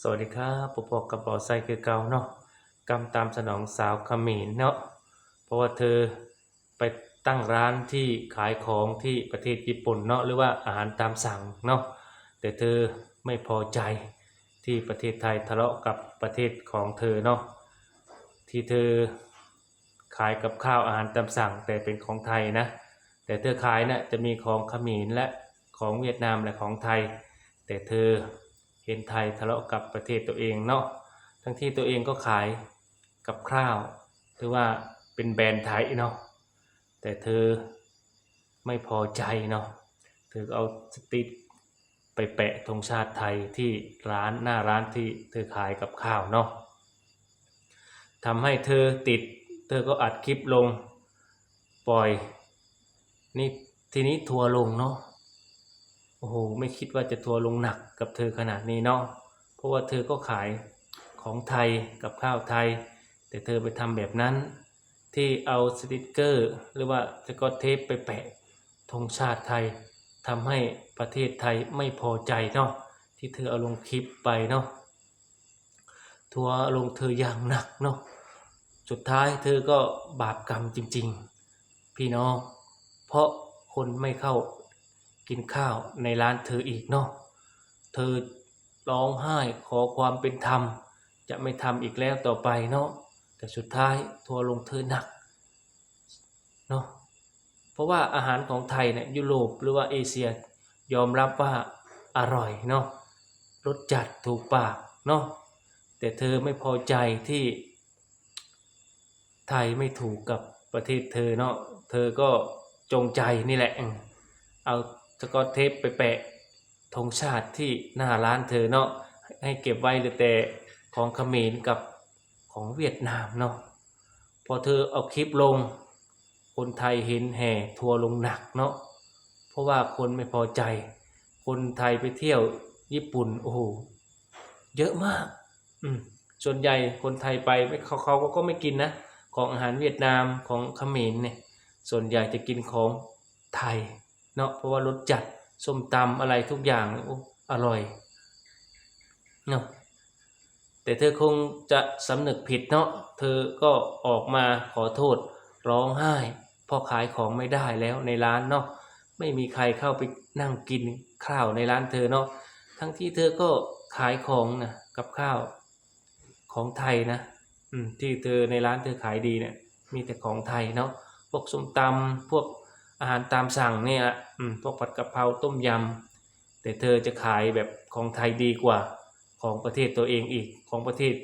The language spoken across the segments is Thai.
สวัสดีครับปอปอกระเป๋าไซคือเก่าเนาะกำตามสนองสาวขมรเนาะเพราะว่าเธอไปตั้งร้านที่ขายของที่ประเทศญี่ปุ่นเนาะหรือว่าอาหารตามสั่งเนาะแต่เธอไม่พอใจที่ประเทศไทยทะเลาะกับประเทศของเธอเนาะที่เธอขายกับข้าวอาหารตามสั่งแต่เป็นของไทยนะแต่เธอขายนะ่ะจะมีของขมรและของเวียดนามและของไทย แต่เธอ เห็นไทยทะเลาะกับประเทศตัวเองเนาะทั้งที่ตัวเองก็ขายกับข้าวหรือว่าเป็นแบรนด์ไทยเนาะแต่เธอไม่พอใจเนาะเธอก็เอาสติ๊กไปแปะธงชาติไทยที่ร้านหน้าร้านที่เธอขายกับข้าวเนาะทำให้เธอติด เธอก็อัดคลิปลงปล่อยนี่ทีนี้ทัวร์ลงเนาะ อ้โหไม่คิดว่าจะทัวร์ลงหนักกับเธอขนาดนี้เนาะเพราะว่าเธอก็ขายของไทยกับข้าวไทย แต่เธอไปทำแบบนั้น ที่เอาสติกเกอร์ หรือว่าสกอตเทปไปแปะธงชาติไทยทำให้ประเทศไทยไม่พอใจเนาะที่เธอเอาลงคลิปไปเนาะทัวร์ลงเธออย่างหนักเนาะสุดท้ายเธอก็บาปกรรมจริง ๆ พี่น้อง เพราะคนไม่เข้า กินข้าวในร้านเธออีกเนาะเธอร้องไห้ขอความเป็นธรรม จะไม่ทำอีกแล้วต่อไปเนาะแต่สุดท้ายทัวลงเธอหนักเนาะเพราะว่าอาหารของไทยเนี่ยยุโรปหรือว่าเอเชียยอมรับว่าอร่อยเนาะรสจัดถูกปากเนาะแต่เธอไม่พอใจที่ ไทยไม่ถูกกับประเทศเธอเนาะเธอก็จงใจนี่แหละ เอา สกอตเทปไปแปะธงชาติที่หน้าร้านเธอเนาะให้เก็บไว้เหลือแต่ของเขมรกับของเวียดนามเนาะพอเธอเอาคลิปลง คนไทยเห็นแห่ทัวลงหนักเนาะเพราะว่าคนไม่พอใจ คนไทยไปเที่ยวญี่ปุ่นโอ้โหเยอะมาก อืมส่วนใหญ่คนไทยไปไม่เขาเขาก็ไม่กินนะของอาหารเวียดนามของเขมรเนี่ยส่วนใหญ่จะกินของไทย เนาะเพราะว่ารสจัดส้มตำอะไรทุกอย่างโอ้อร่อยเนาะแต่เธอคงจะสำนึกผิดเนาะเธอก็ออกมาขอโทษร้องไห้พราะขายของไม่ได้แล้วในร้านเนาะไม่มีใครเข้าไปนั่งกินข้าวในร้านเธอเนาะทั้งที่เธอก็ขายของนะกับข้าวของไทยนะที่เธอในร้านเธอขายดีเนี่ยมีแต่ของไทยเนาะพวกส้มตำพวก อาหารตามสั่งเนี่ยอืมพวกผัดกะเพราต้มยำ แต่เธอจะขายแบบของไทยดีกว่าของประเทศตัวเองอีกของประเทศ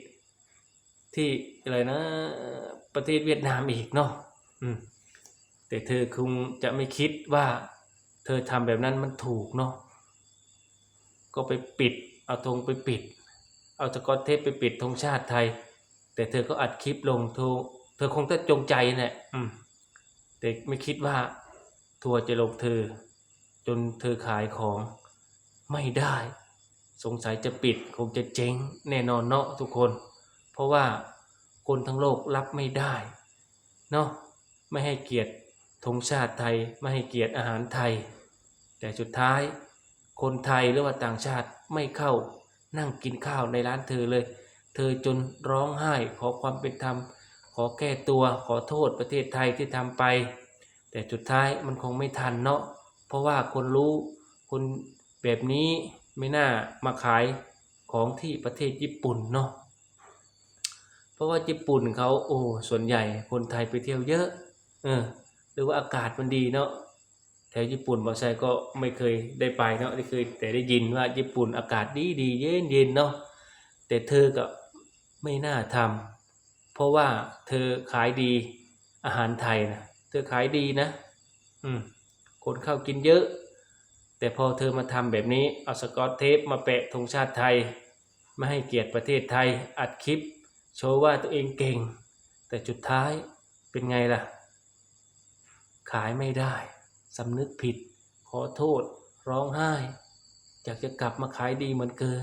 ที่อะไรนะประเทศเวียดนามอีกเนาะอืมแต่เธอคงจะไม่คิดว่า เธอทำแบบนั้นมันถูกเนาะก็ไปปิดเอาธงไปปิด เอาสกอตเทปไปปิดธงชาติไทย แต่เธอก็อัดคลิปลงเธอเธอคงจะจงใจแหละอืมแต่ไม่คิดว่า ทัวจะลงเธอ จนเธอขายของไม่ได้ สงสัยจะปิดคงจะเจ๊งแน่นอนเนาะทุกคน เพราะว่าคนทั้งโลกรับไม่ได้เนาะไม่ให้เกียรติธงชาติไทยไม่ให้เกียรติอาหารไทย แต่สุดท้าย คนไทยหรือว่าต่างชาติไม่เข้านั่งกินข้าวในร้านเธอเลย เธอจนร้องไห้ขอความเป็นธรรม ขอแก้ตัวขอโทษประเทศไทยที่ทำไป แต่สุดท้ายมันคงไม่ทันเนาะเพราะว่าคนรู้คนแบบนี้ไม่น่ามาขายของที่ประเทศญี่ปุ่นเนาะเพราะว่าญี่ปุ่นเขาโอ้ส่วนใหญ่คนไทยไปเที่ยวเยอะเออหรือว่าอากาศมันดีเนาะแถวญี่ปุ่นบอไซก็ไม่เคยได้ไปเนาะได้เคยแต่ได้ยินว่าญี่ปุ่นอากาศดีดีเย็นเย็นเนาะแต่เธอก็ไม่น่าทำเพราะว่าเธอขายดีอาหารไทยนะ เธอขายดีนะ อืม คนเข้ากินเยอะ แต่พอเธอมาทำแบบนี้ เอาสกอตเทปมาแปะธงชาติไทย ไม่ให้เกียรติประเทศไทย อัดคลิป โชว์ว่าตัวเองเก่ง แต่จุดท้ายเป็นไงล่ะ ขายไม่ได้ สำนึกผิด ขอโทษ ร้องไห้ อยากจะกลับมาขายดีเหมือนเดิม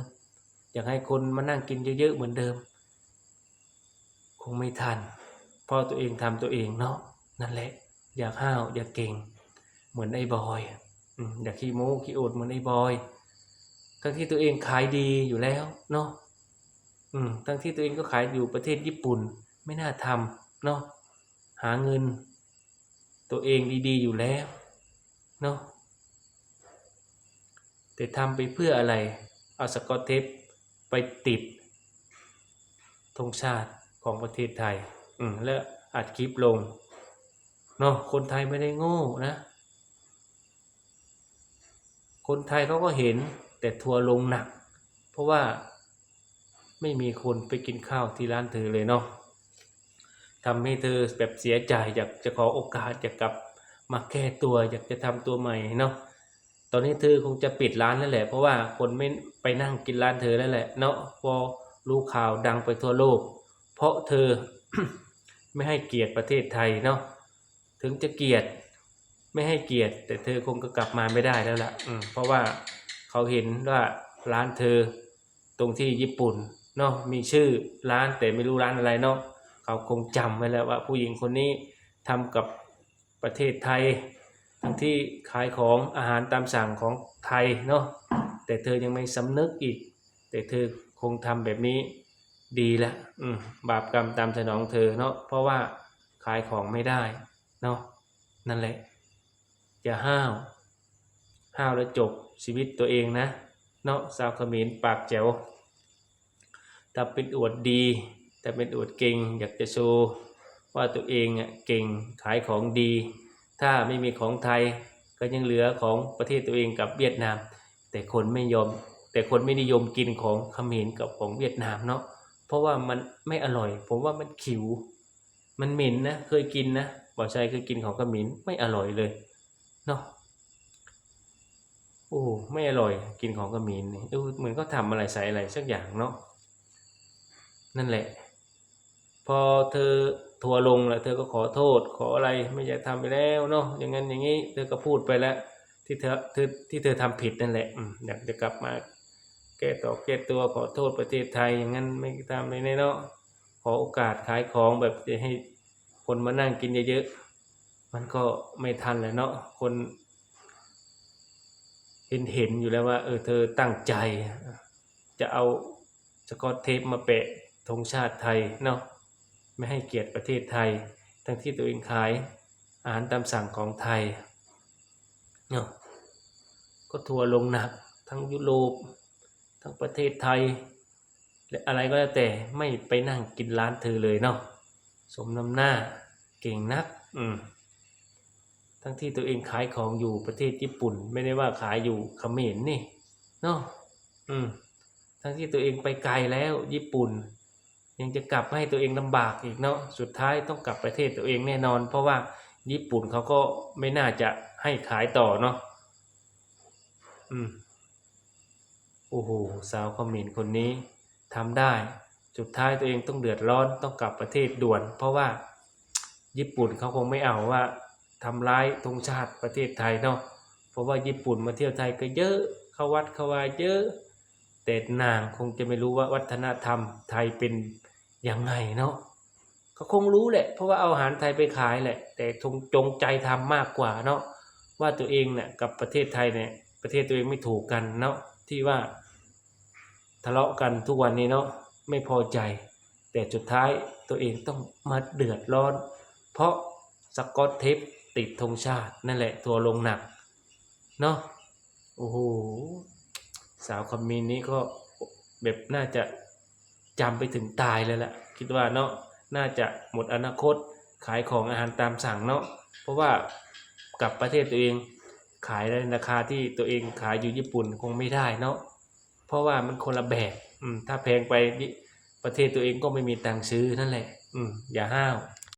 อยากให้คนมานั่งกินเยอะๆเหมือนเดิม คงไม่ทันเพราะตัวเองทำตัวเองเนาะ นั่นแหละ อยากห้าวอยากเก่ง เหมือนไอ้บอยอยากขี้โม้ขี้โอดเหมือนไอ้บอยทั้งที่ตัวเองขายดีอยู่แล้วเนาะอืมทั้งที่ตัวเองก็ขายอยู่ประเทศญี่ปุ่น ไม่น่าทำเนาะหาเงิน ตัวเองดีๆอยู่แล้วเนาะแต่ทำไปเพื่ออะไร เอาสกอตเทปไปติดธงชาติของประเทศไทย อืม แล้วอัดคลิปลง เนาะคนไทยไม่ได้โง่นะ คนไทยเขาก็เห็นแต่ทัวร์ลงหนัก เพราะว่าไม่มีคนไปกินข้าวที่ร้านเธอเลยเนาะทำให้เธอแบบเสียใจอยากจะขอโอกาสอยากกลับมาแก้ตัวอยากจะทำตัวใหม่เนาะตอนนี้เธอคงจะปิดร้านแล้วแหละ เพราะว่าคนไม่ไปนั่งกินร้านเธอแล้วแหละ เนาะพอรู้ข่าวดังไปทั่วโลก เพราะเธอไม่ให้เกียรติประเทศไทยเนาะ ถึงจะเกลียดไม่ให้เกียรติ แต่เธอคงก็กลับมาไม่ได้แล้วล่ะอืมเพราะว่าเขาเห็นว่าร้านเธอตรงที่ญี่ปุ่นเนาะมีชื่อร้านแต่ไม่รู้ร้านอะไรเนาะเขาคงจำไว้แล้วว่า ผู้หญิงคนนี้ทำกับประเทศไทย ทั้งที่ขายของอาหารตามสั่งของไทยเนาะแต่เธอยังไม่สำนึกอีก แต่เธอคงทำแบบนี้ดีแล้วอืมบาปกรรมตามสนองเธอเนาะเพราะว่าขายของไม่ได้ เนาะนั่นแหละอย่าห้าว ห้าวแล้วจบชีวิตตัวเองนะ เนาะสาวเขมินปากแจ๋วถ้าเป็นอวดดีถ้าเป็นอวดเก่ง อยากจะโชว์ว่าตัวเองอะเก่งขายของดี ถ้าไม่มีของไทยก็ยังเหลือของประเทศตัวเองกับเวียดนาม แต่คนไม่ยอม แต่คนไม่นิยมกินของเขมรกับของเวียดนามเนาะเพราะว่ามันไม่อร่อย ผมว่ามันขิว มันเหม็นนะเคยกินนะ บ่าวชัยเคยกินของขมรไม่อร่อยเลยเนาะโอ้ไม่อร่อยกินของกระมีนนี่เออเหมือนเขาทำอะไรใส่อะไรสักอย่างเนาะนั่นแหละ พอเธอทัวลงแล้วเธอก็ขอโทษขออะไรไม่อยากทำไปแล้วเนาะอย่างนั้นอย่างนี้เธอก็พูดไปแล้ว ที่เธอที่เธอทำผิดนั่นแหละอืมอยากจะกลับมาแก้ต่อแก้ตัวขอโทษประเทศไทยอย่างนั้นไม่ทำเลยเนาะขอโอกาสขายของแบบจะให้ คนมานั่งกินเยอะๆ มันก็ไม่ทันแหละเนาะ คน เห็นเห็นอยู่แล้วว่า เออเธอตั้งใจ จะเอาสกอตเทปมาแปะธงชาติไทยเนาะ ไม่ให้เกียรติประเทศไทย ทั้งที่ตัวเองขายอาหารตามสั่งของไทยเนาะ ก็ทัวร์ลงหนัก ทั้งยุโรป ทั้งประเทศไทย และอะไรก็แล้วแต่ไม่ไปนั่งกินร้านเธอเลยเนาะ สมน้ำหน้าเก่งนัก อืมทั้งที่ตัวเองขายของอยู่ประเทศญี่ปุ่น ไม่ได้ว่าขายอยู่เขมรนี่เนาะอืมทั้งที่ตัวเองไปไกลแล้วญี่ปุ่น ยังจะกลับมาให้ตัวเองลำบากอีกเนาะสุดท้ายต้องกลับประเทศตัวเองแน่นอน เพราะว่าญี่ปุ่นเขาก็ไม่น่าจะให้ขายต่อเนาะอืมโอ้โหสาวเขมรคนนี้ทำได้ สุดท้ายตัวเองต้องเดือดร้อนต้องกลับประเทศด่วน เพราะว่าญี่ปุ่นเขาคงไม่เอาว่าทำร้ายธงชาติประเทศไทยเนาะเพราะว่าญี่ปุ่นมาเที่ยวไทยก็เยอะเข้าวัดเข้าวาเยอะ แต่นางคงจะไม่รู้ว่าวัฒนธรรมไทยเป็นยังไงเนาะเขาคงรู้แหละ เพราะว่าเอาอาหารไทยไปขายแหละ แต่ทงจงใจทำมากกว่าเนาะว่าตัวเองเนี่ยกับประเทศไทยเนี่ยประเทศตัวเองไม่ถูกกันเนาะที่ว่าทะเลาะกันทุกวันนี้เนาะ ไม่พอใจ แต่สุดท้ายตัวเองต้องมาเดือดร้อน เพราะสกอตเทปติดธงชาตินั่นแหละทัวลงหนักเนาะโอ้โหสาวคอมมินนี้ก็แบบน่าจะจำไปถึงตายเลยแหละคิดว่าเนาะน่าจะหมดอนาคตขายของอาหารตามสั่งเนาะเพราะว่ากลับประเทศตัวเองขายในราคาที่ตัวเองขายอยู่ญี่ปุ่นคงไม่ได้เนาะเพราะว่ามันคนละแบบ อืม ถ้าแพงไปประเทศตัวเองก็ไม่มีตังค์ซื้อนั่นแหละ อืม อย่าห้าว